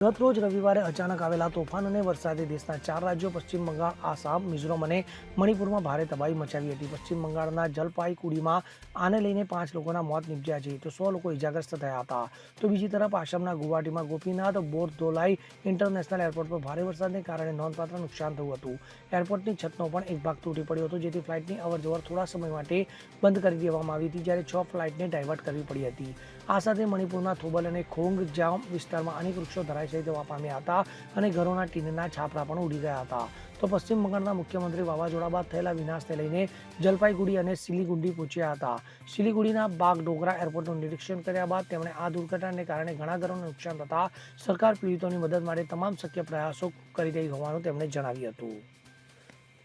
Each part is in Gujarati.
ગત રોજ રવિવારે અચાનક આવેલા તોફાન અને વરસાદે દેશના ચાર રાજ્યો, પશ્ચિમ બંગાળ, આસામ, મિઝોરમ અને મણિપુરમાં ભારે તબાહી મચાવી હતી. પશ્ચિમ બંગાળના જલપાઈકુડીમાં આને લઈને પાંચ લોકોના મોત નીપજ્યા છે. તો સો લોકો ઇજાગ્રસ્ત થયા હતા. તો બીજી તરફ આસામના ગુવાહાટીમાં ગોપીનાથ બોરધોલાઈ ઇન્ટરનેશનલ એરપોર્ટ પર ભારે વરસાદને કારણે નોંધપાત્ર નુકસાન થયું હતું. એરપોર્ટની છતનો પણ એક ભાગ તૂટી પડ્યો હતો, જેથી ફ્લાઇટની અવરજવર થોડા સમય માટે બંધ કરી દેવામાં આવી હતી, જ્યારે છ ફ્લાઇટને ડાયવર્ટ કરવી પડી હતી. આ સાથે મણિપુરના થોબલ અને ખોંગ જામ વિસ્તારમાં અનેક વૃક્ષો ધરાશયી થવા પામ્યા હતા અને ઘરોના ટીનના છાપરા પણ ઉડી ગયા હતા. તો પશ્ચિમ બંગાળના મુખ્યમંત્રી વાવાઝોડા બાદ થયેલા વિનાશને લઈને જલપાઈગુડી અને સિલીગુડી પહોંચ્યા હતા. સિલીગુડીના બાગડોગરા એરપોર્ટનું નિરીક્ષણ કર્યા બાદ તેમણે આ દુર્ઘટનાને કારણે ઘણા ઘરોને નુકસાન થતા સરકાર પીડિતોની મદદ માટે તમામ શક્ય પ્રયાસો કરી રહી હોવાનું તેમણે જણાવ્યું હતું.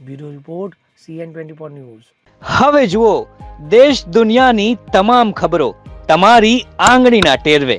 Bureau report, CN twenty four news. હવે જુઓ, દેશ દુનિયાની તમામ ખબરો તમારી આંગળીના ટેરવે.